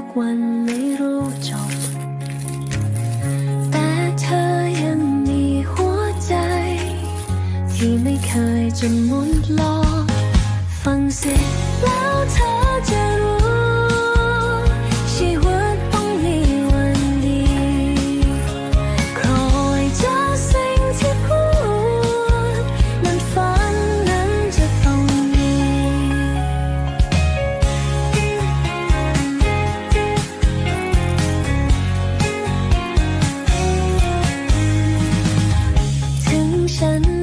ทุกวันไม่รู้จบ แต่เธอยังมีหัวใจ ที่ไม่เคยจะมุดลอฟังเสียงแล้วเธอ 山。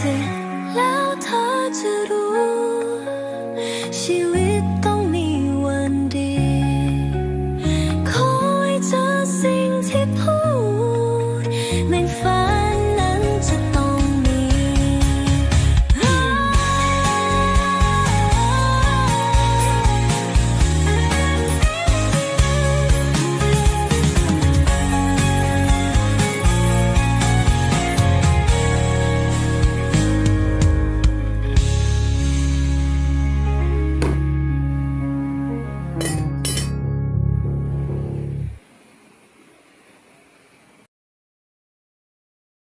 สิแล้วเธอจะรู้ ชีวิตต้องมีวันดี ขอให้เจอสิ่งที่พูดในฝัน